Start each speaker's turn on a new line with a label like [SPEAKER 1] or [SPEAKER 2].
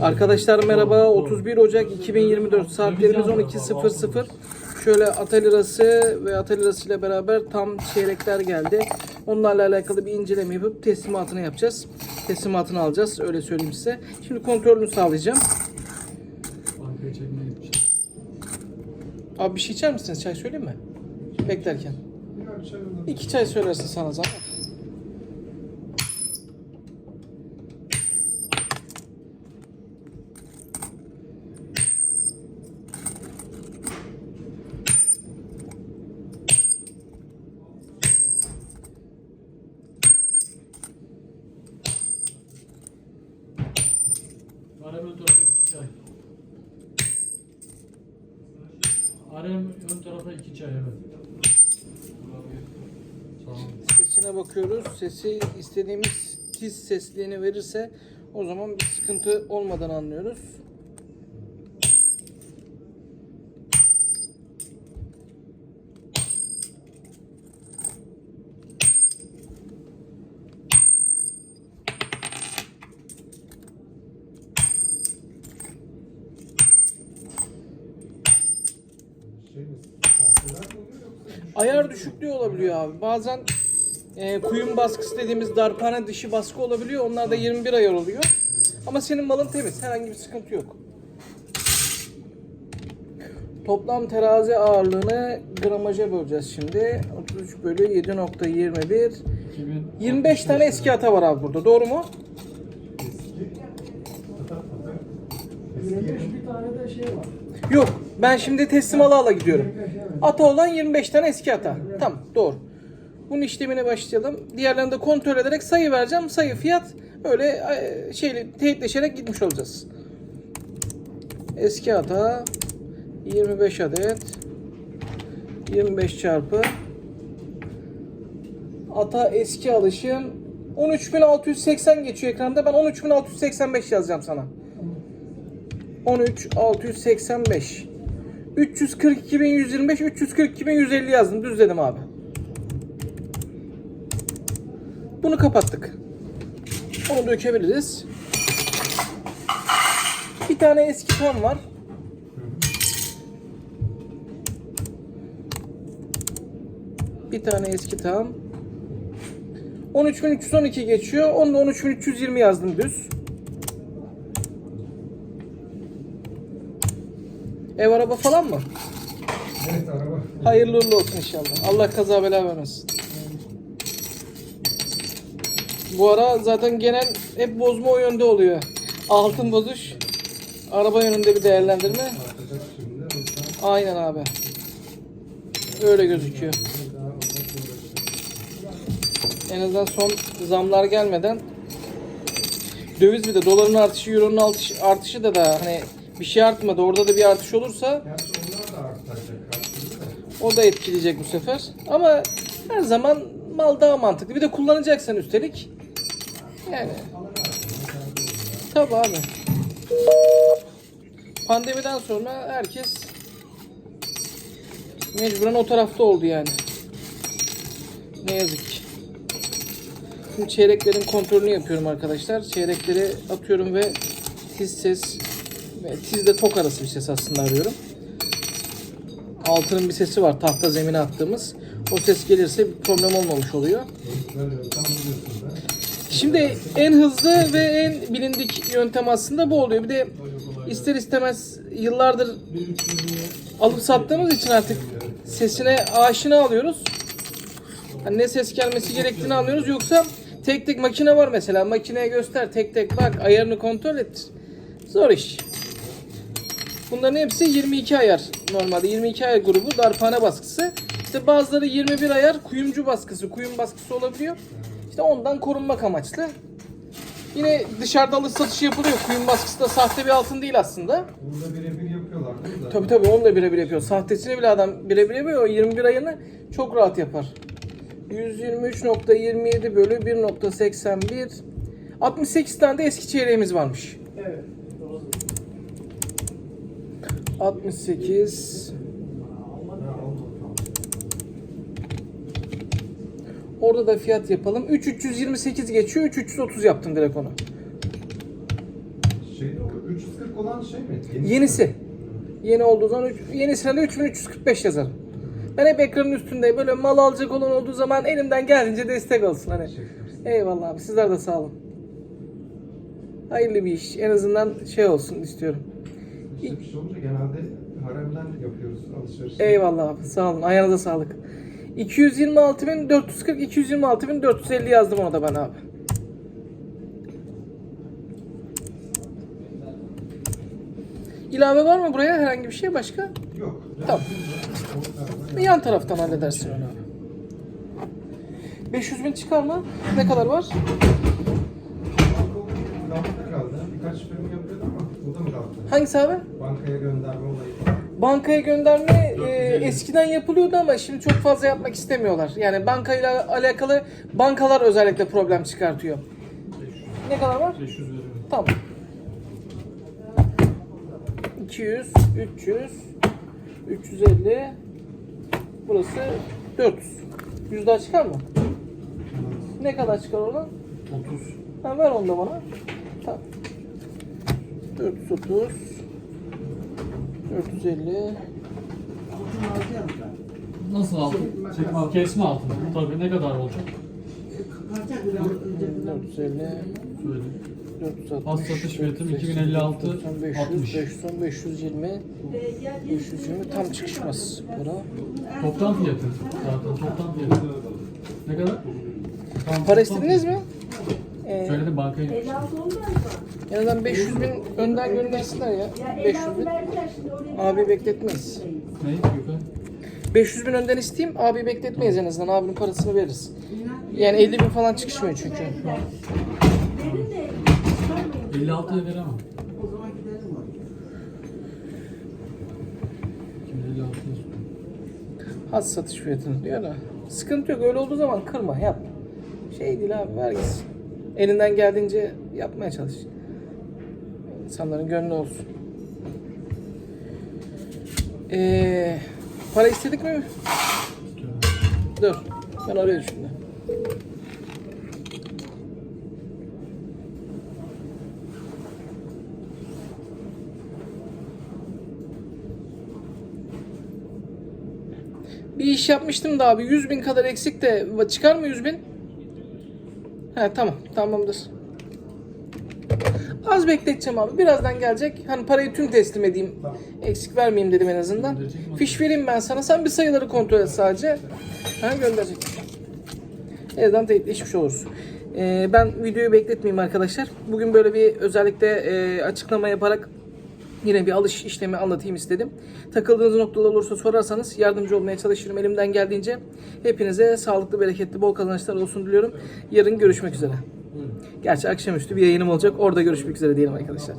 [SPEAKER 1] Arkadaşlar merhaba. 31 Ocak 2024 saatlerimiz 12.00. Şöyle ata lirası ve ata lirası ile beraber tam çeyrekler geldi. Onlarla alakalı bir inceleme yapıp teslimatını yapacağız. Teslimatını alacağız. Öyle söyleyeyim size. Şimdi kontrolünü sağlayacağım. Abi bir şey içer misiniz? Çay söyleyeyim mi? Beklerken. İki çay söylersin sana zahmet.
[SPEAKER 2] Arem ön tarafa iki çay. Arem ön tarafa iki çay evet. Olun.
[SPEAKER 1] Sesine bakıyoruz. Sesi istediğimiz tiz sesliğini verirse o zaman bir sıkıntı olmadan anlıyoruz. Ayar düşüklüğü olabiliyor abi. Bazen e, kuyum baskısı dediğimiz darphane dışı baskı olabiliyor. Onlar da 21 ayar oluyor. Ama senin malın temiz. Herhangi bir sıkıntı yok. Toplam terazi ağırlığını gramaja böleceğiz şimdi. 33 bölü 7.21.
[SPEAKER 2] 2000
[SPEAKER 1] 25 tane eski ata var abi burada. Doğru mu?
[SPEAKER 3] bir tane de şey var.
[SPEAKER 1] Yok. Ben şimdi teslim ala ala gidiyorum. Ata olan 25 tane eski ata. Tamam doğru. Bunun işlemine başlayalım. Diğerlerini de kontrol ederek sayı vereceğim. Sayı fiyat öyle e, şeyle teyitleşerek gitmiş olacağız. Eski ata 25 adet 25 çarpı ata eski alışım 13680 geçiyor ekranda. Ben 13685 yazacağım sana. 13685 342.125 342.150 yazdım. Düzledim abi. Bunu kapattık. Onu dökebiliriz. Bir tane eski tam var. Bir tane eski tam. 13.312 geçiyor. Onu da 13.320 yazdım düz. Ev araba falan mı?
[SPEAKER 3] Evet araba.
[SPEAKER 1] Hayırlı uğurlu olsun inşallah. Allah kaza bela vermesin. Bu ara zaten genel hep bozma o yönde oluyor. Altın bozuş, araba yönünde bir değerlendirme. Aynen abi. Öyle gözüküyor. En azından son zamlar gelmeden döviz bir de doların artışı, euronun artışı, artışı da da hani bir şey artmadı. Orada da bir artış olursa. O da etkileyecek bu sefer. Ama her zaman mal daha mantıklı. Bir de kullanacaksan üstelik. Yani. Tabii abi. Pandemiden sonra herkes mecburen o tarafta oldu yani. Ne yazık ki. Şimdi çeyreklerin kontrolünü yapıyorum arkadaşlar. Çeyrekleri atıyorum ve tiz ses ve tiz de tok arası bir ses aslında arıyorum. Altının bir sesi var tahta zemine attığımız. O ses gelirse bir problem olmamış oluyor. Şimdi en hızlı ve en bilindik yöntem aslında bu oluyor. Bir de ister istemez yıllardır alıp sattığımız için artık sesine aşina alıyoruz. Hani ne ses gelmesi gerektiğini anlıyoruz. Yoksa tek tek makine var mesela. Makineye göster tek tek bak ayarını kontrol et. Zor iş. Bunların hepsi 22 ayar normalde. 22 ayar grubu darphane baskısı. İşte bazıları 21 ayar kuyumcu baskısı, kuyum baskısı olabiliyor. İşte ondan korunmak amaçlı. Yine dışarıda alış satışı yapılıyor. Kuyum baskısı da sahte bir altın değil aslında.
[SPEAKER 3] Burada birebir yapıyorlar değil mi? zaten?
[SPEAKER 1] Tabii tabii onu da birebir yapıyor. Sahtesini bile adam birebir yapıyor. O 21 ayını çok rahat yapar. 123.27 bölü 1.81 68 tane de eski çeyreğimiz varmış.
[SPEAKER 3] Evet.
[SPEAKER 1] 68
[SPEAKER 3] Ha, oldu.
[SPEAKER 1] Orada da fiyat yapalım. 3328 geçiyor. 3330 yaptım direkt onu.
[SPEAKER 3] Şeyde o 340 olan şey mi?
[SPEAKER 1] Yenisi. Yeni olduğu zaman yenisine de 3345 yazarım. Ben hep ekranın üstünde böyle mal alacak olan olduğu zaman elimden geldiğince destek olsun hani. Eyvallah abi sizler de sağ olun. Hayırlı bir iş. En azından şey olsun istiyorum.
[SPEAKER 3] Bir şey olunca genelde haremden yapıyoruz alışveriş.
[SPEAKER 1] Eyvallah abi sağ olun. Ayağınıza sağlık. 226.440 226.450 yazdım ona da ben abi. İlave var mı buraya herhangi bir şey başka?
[SPEAKER 3] Yok.
[SPEAKER 1] Tamam. Yan taraftan halledersin onu abi. 500 bin çıkar mı? Ne kadar var?
[SPEAKER 3] Birkaç firma yapıyordu kaldı?
[SPEAKER 1] Hangisi abi?
[SPEAKER 3] Bankaya gönderme olayı.
[SPEAKER 1] Bankaya gönderme e, eskiden yapılıyordu ama şimdi çok fazla yapmak istemiyorlar. Yani bankayla alakalı bankalar özellikle problem çıkartıyor. Ne kadar var?
[SPEAKER 2] 500 veriyorum.
[SPEAKER 1] Tamam. 200, 300, 350, burası 400. 100 daha çıkar mı? Ne kadar çıkar oradan?
[SPEAKER 2] 30.
[SPEAKER 1] Ha, ver onu da bana. Tamam. 430, 450,
[SPEAKER 2] Nasıl altın? Çekme, kesme altın. Tabii ne kadar olacak?
[SPEAKER 1] 450,
[SPEAKER 2] Söyle.
[SPEAKER 1] 460,
[SPEAKER 2] Az satış fiyatım 2056,
[SPEAKER 1] 500,
[SPEAKER 2] 60.
[SPEAKER 1] 510, 520, 520 tam çıkışmaz para.
[SPEAKER 2] Toptan fiyatı zaten toptan fiyatı. Ne kadar? Tam
[SPEAKER 1] Para
[SPEAKER 2] toptan
[SPEAKER 1] istediniz mi? Ee,
[SPEAKER 2] Söyledim bankaya.
[SPEAKER 1] en azından 500 bin önden göndersinler ya. 500 bin. Abi bekletmeyiz.
[SPEAKER 2] Ne? Yukarı.
[SPEAKER 1] 500 bin önden isteyeyim, abi bekletmeyiz en azından. Abinin parasını veririz. Yani 50 bin falan çıkışmıyor çünkü.
[SPEAKER 2] 56'ya veremem. Şimdi 56'ya
[SPEAKER 1] Az satış fiyatını diyor da. Sıkıntı yok. Öyle olduğu zaman kırma, yap. Şey değil abi, ver gitsin. Elinden geldiğince yapmaya çalış. İnsanların gönlü olsun. Ee, para istedik mi? Dur. Ben arıyorum şimdi. Bir iş yapmıştım da abi 100 bin kadar eksik de çıkar mı 100 bin? He tamam tamamdır. Az bekleteceğim abi. Birazdan gelecek. Hani parayı tüm teslim edeyim. Eksik vermeyeyim dedim en azından. Fiş vereyim ben sana. Sen bir sayıları kontrol et sadece. Ha gönderecek. Evden teyitleşmiş olursun. Ee, ben videoyu bekletmeyeyim arkadaşlar. Bugün böyle bir özellikle e, açıklama yaparak yine bir alış işlemi anlatayım istedim. Takıldığınız noktalar olursa sorarsanız yardımcı olmaya çalışırım elimden geldiğince. Hepinize sağlıklı, bereketli, bol kazançlar olsun diliyorum. Yarın görüşmek üzere. Gerçi akşamüstü bir yayınım olacak. Orada görüşmek üzere diyelim arkadaşlar.